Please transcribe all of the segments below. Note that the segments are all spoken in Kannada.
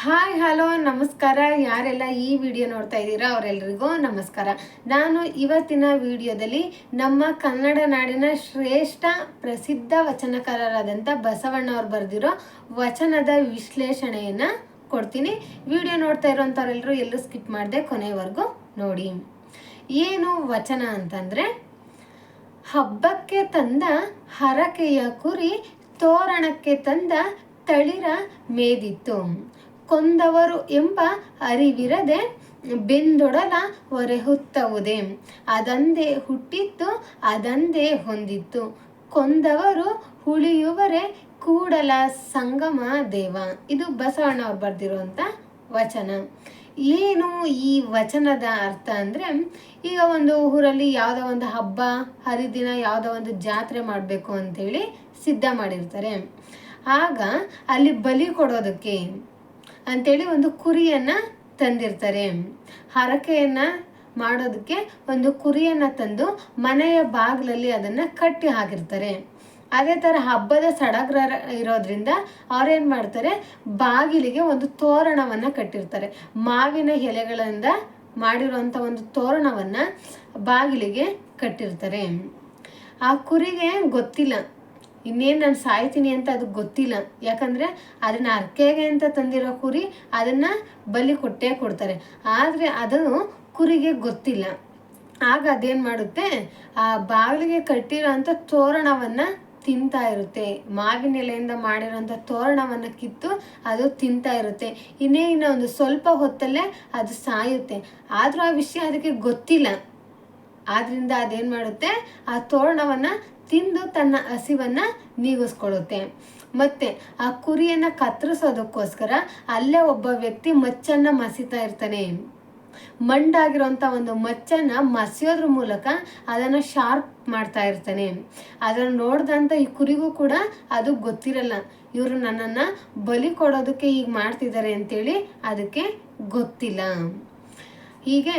ಹಾಯ್, ಹಲೋ, ನಮಸ್ಕಾರ. ಯಾರೆಲ್ಲ ಈ ವಿಡಿಯೋ ನೋಡ್ತಾ ಇದ್ದೀರಾ ಅವರೆಲ್ಲರಿಗೂ ನಮಸ್ಕಾರ. ನಾನು ಇವತ್ತಿನ ವಿಡಿಯೋದಲ್ಲಿ ನಮ್ಮ ಕನ್ನಡ ನಾಡಿನ ಶ್ರೇಷ್ಠ ಪ್ರಸಿದ್ಧ ವಚನಕಾರರಾದಂಥ ಬಸವಣ್ಣ ಅವ್ರು ಬರೆದಿರೋ ವಚನದ ವಿಶ್ಲೇಷಣೆಯನ್ನು ಕೊಡ್ತೀನಿ. ವಿಡಿಯೋ ನೋಡ್ತಾ ಇರೋಂಥವ್ರೆಲ್ಲರೂ ಎಲ್ಲರೂ ಸ್ಕಿಪ್ ಮಾಡದೆ ಕೊನೆವರೆಗೂ ನೋಡಿ. ಏನು ವಚನ ಅಂತಂದರೆ, ಹಬ್ಬಕ್ಕೆ ತಂದ ಹರಕೆಯ ಕುರಿ ತೋರಣಕ್ಕೆ ತಂದ ತಳಿರ ಮೇದಿತ್ತು. ಕೊಂದವರು ಎಂಬ ಅರಿವಿರದೆ ಬೆಂದೊಡಲ ಹೊತ್ತವುದೇ ಅದಂದೇ ಹುಟ್ಟಿತ್ತು ಅದಂದೇ ಹೊಂದಿತ್ತು. ಕೊಂದವರು ಹುಳಿಯುವರೆ ಕೂಡಲ ಸಂಗಮ ದೇವ. ಇದು ಬಸವಣ್ಣ ಅವ್ರು ಬರೆದಿರುವಂಥ ವಚನ. ಏನು ಈ ವಚನದ ಅರ್ಥ ಅಂದರೆ, ಈಗ ಒಂದು ಊರಲ್ಲಿ ಯಾವುದೋ ಒಂದು ಹಬ್ಬ, ಹರಿದಿನ ಯಾವುದೋ ಒಂದು ಜಾತ್ರೆ ಮಾಡಬೇಕು ಅಂತೇಳಿ ಸಿದ್ಧ ಮಾಡಿರ್ತಾರೆ. ಆಗ ಅಲ್ಲಿ ಬಲಿ ಕೊಡೋದಕ್ಕೆ ಅಂತೇಳಿ ಒಂದು ಕುರಿಯನ್ನು ತಂದಿರ್ತಾರೆ. ಹರಕೆಯನ್ನು ಮಾಡೋದಕ್ಕೆ ಒಂದು ಕುರಿಯನ್ನು ತಂದು ಮನೆಯ ಬಾಗಿಲಲ್ಲಿ ಅದನ್ನು ಕಟ್ಟಿ ಹಾಕಿರ್ತಾರೆ. ಅದೇ ಥರ ಹಬ್ಬದ ಸಡಗರ ಇರೋದ್ರಿಂದ ಅವ್ರೇನು ಮಾಡ್ತಾರೆ? ಬಾಗಿಲಿಗೆ ಒಂದು ತೋರಣವನ್ನು ಕಟ್ಟಿರ್ತಾರೆ. ಮಾವಿನ ಎಲೆಗಳಿಂದ ಮಾಡಿರುವಂಥ ಒಂದು ತೋರಣವನ್ನು ಬಾಗಿಲಿಗೆ ಕಟ್ಟಿರ್ತಾರೆ. ಆ ಕುರಿಗೆ ಗೊತ್ತಿಲ್ಲ. ಇನ್ನೇನು ನಾನು ಸಾಯ್ತೀನಿ ಅಂತ ಅದು ಗೊತ್ತಿಲ್ಲ. ಯಾಕಂದರೆ ಅದನ್ನು ಅರ್ಕೆಗೆ ಅಂತ ತಂದಿರೋ ಕುರಿ ಅದನ್ನು ಬಲಿ ಕೊಟ್ಟೇ ಕೊಡ್ತಾರೆ. ಆದರೆ ಅದು ಕುರಿಗೆ ಗೊತ್ತಿಲ್ಲ. ಆಗ ಅದೇನು ಮಾಡುತ್ತೆ? ಆ ಬಾಗಿಲಿಗೆ ಕಟ್ಟಿರೋ ಅಂಥ ತೋರಣವನ್ನು ತಿಂತಾ ಇರುತ್ತೆ. ಮಾವಿನ ಎಲೆಯಿಂದ ಮಾಡಿರೋಂಥ ತೋರಣವನ್ನು ಕಿತ್ತು ಅದು ತಿಂತಾ ಇರುತ್ತೆ. ಇನ್ನೇ ಇನ್ನೂ ಒಂದು ಸ್ವಲ್ಪ ಹೊತ್ತಲ್ಲೇ ಅದು ಸಾಯುತ್ತೆ. ಆದರೂ ಆ ವಿಷಯ ಅದಕ್ಕೆ ಗೊತ್ತಿಲ್ಲ. ಆದ್ದರಿಂದ ಅದೇನು ಮಾಡುತ್ತೆ? ಆ ತೋರಣವನ್ನು ತಿಂದು ತನ್ನ ಹಸಿವನ್ನು ನೀಗಿಸ್ಕೊಳ್ಳುತ್ತೆ. ಮತ್ತೆ ಆ ಕುರಿಯನ್ನು ಕತ್ತರಿಸೋದಕ್ಕೋಸ್ಕರ ಅಲ್ಲೇ ಒಬ್ಬ ವ್ಯಕ್ತಿ ಮಚ್ಚನ್ನು ಮಸಿತಾ ಇರ್ತಾನೆ. ಮಂಡಾಗಿರೋಂಥ ಒಂದು ಮಚ್ಚನ್ನು ಮಸಿಯೋದ್ರ ಮೂಲಕ ಅದನ್ನು ಶಾರ್ಪ್ ಮಾಡ್ತಾ ಇರ್ತಾನೆ. ಅದನ್ನು ನೋಡ್ದಂಥ ಈ ಕುರಿಗೂ ಕೂಡ ಅದು ಗೊತ್ತಿರಲ್ಲ. ಇವರು ನನ್ನನ್ನು ಬಲಿ ಕೊಡೋದಕ್ಕೆ ಈಗ ಮಾಡ್ತಿದ್ದಾರೆ ಅಂತೇಳಿ ಅದಕ್ಕೆ ಗೊತ್ತಿಲ್ಲ. ಹೀಗೆ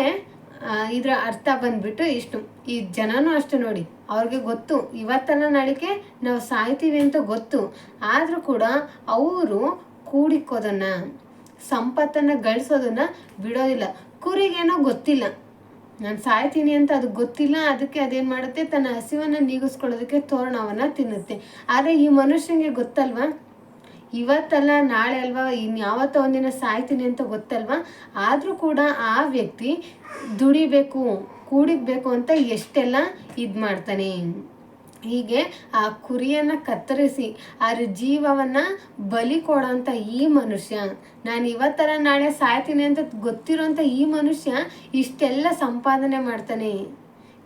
ಇದರ ಅರ್ಥ ಬಂದ್ಬಿಟ್ಟು ಇಷ್ಟು. ಈ ಜನನೂ ಅಷ್ಟು ನೋಡಿ, ಅವ್ರಿಗೆ ಗೊತ್ತು. ಇವತ್ತನ್ನ ನಾಳಿಗೆ ನಾವು ಸಾಯ್ತೀವಿ ಅಂತ ಗೊತ್ತು. ಆದರೂ ಕೂಡ ಅವರು ಕೂಡಿಕ್ಕೋದನ್ನ ಸಂಪತ್ತನ್ನು ಗಳಿಸೋದನ್ನ ಬಿಡೋದಿಲ್ಲ. ಕುರಿಗೇನೋ ಗೊತ್ತಿಲ್ಲ. ನಾನು ಸಾಯ್ತೀನಿ ಅಂತ ಅದು ಗೊತ್ತಿಲ್ಲ, ಅದಕ್ಕೆ ಅದೇನು ಮಾಡುತ್ತೆ? ತನ್ನ ಹಸಿವನ್ನು ನೀಗಿಸ್ಕೊಳ್ಳೋದಕ್ಕೆ ತೋರಣವನ್ನು ತಿನ್ನುತ್ತೆ. ಆದರೆ ಈ ಮನುಷ್ಯನಿಗೆ ಗೊತ್ತಲ್ವಾ? ಇವತ್ತಲ್ಲ, ನಾಳೆ ಅಲ್ವಾ ಇನ್ಯಾವತ್ತೋ ಒಂದಿನ ಸಾಯ್ತೀನಿ ಅಂತ ಗೊತ್ತಲ್ವಾ? ಆದರೂ ಕೂಡ ಆ ವ್ಯಕ್ತಿ ದುಡಿಬೇಕು ಕೂಡಿಬೇಕು ಅಂತ ಎಷ್ಟೆಲ್ಲ ಇದು ಮಾಡ್ತಾನೆ. ಹೀಗೆ ಆ ಕುರಿಯನ್ನು ಕತ್ತರಿಸಿ ಅದ್ರ ಜೀವವನ್ನು ಬಲಿ ಕೊಡೋಂಥ ಈ ಮನುಷ್ಯ, ನಾನು ಇವತ್ತರ ನಾಳೆ ಸಾಯ್ತೀನಿ ಅಂತ ಗೊತ್ತಿರೋಂಥ ಈ ಮನುಷ್ಯ ಇಷ್ಟೆಲ್ಲ ಸಂಪಾದನೆ ಮಾಡ್ತಾನೆ.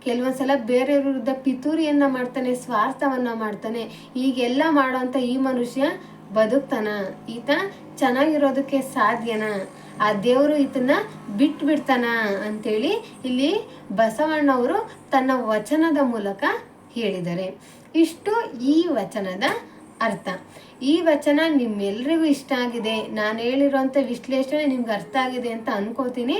ಕೆಲವೊಂದ್ಸಲ ಬೇರೆ ವಿರುದ್ಧ ಪಿತೂರಿಯನ್ನು ಮಾಡ್ತಾನೆ, ಸ್ವಾರ್ಥವನ್ನು ಮಾಡ್ತಾನೆ. ಈಗೆಲ್ಲ ಮಾಡೋಂಥ ಈ ಮನುಷ್ಯ ಬದುಕ್ತಾನ. ಈತ ಚೆನ್ನಾಗಿರೋದಕ್ಕೆ ಸಾಧ್ಯನಾ? ಆ ದೇವರು ಈತನ ಬಿಟ್ಟು ಬಿಡ್ತಾನ ಅಂತೇಳಿ ಇಲ್ಲಿ ಬಸವಣ್ಣವರು ತನ್ನ ವಚನದ ಮೂಲಕ ಹೇಳಿದ್ದಾರೆ ಇಷ್ಟು ಈ ವಚನದ ಅರ್ಥ. ಈ ವಚನ ನಿಮ್ಮೆಲ್ರಿಗೂ ಇಷ್ಟ ಆಗಿದೆ. ನಾನು ಹೇಳಿರೋಂಥ ವಿಶ್ಲೇಷಣೆ ನಿಮ್ಗೆ ಅರ್ಥ ಆಗಿದೆ ಅಂತ ಅನ್ಕೋತೀನಿ.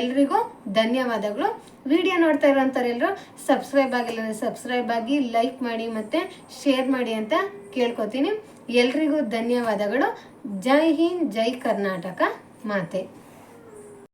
ಎಲ್ರಿಗೂ ಧನ್ಯವಾದಗಳು. ವಿಡಿಯೋ ನೋಡ್ತಾ ಇರೋಂಥವ್ರೆಲ್ಲರೂ ಸಬ್ಸ್ಕ್ರೈಬ್ ಆಗಿಲ್ಲ ಸಬ್ಸ್ಕ್ರೈಬ್ ಆಗಿ ಲೈಕ್ ಮಾಡಿ ಮತ್ತು ಶೇರ್ ಮಾಡಿ ಅಂತ ಕೇಳ್ಕೊತೀನಿ. ಎಲ್ರಿಗೂ ಧನ್ಯವಾದಗಳು. ಜೈ ಹಿಂದ್, ಜೈ ಕರ್ನಾಟಕ ಮಾತೆ.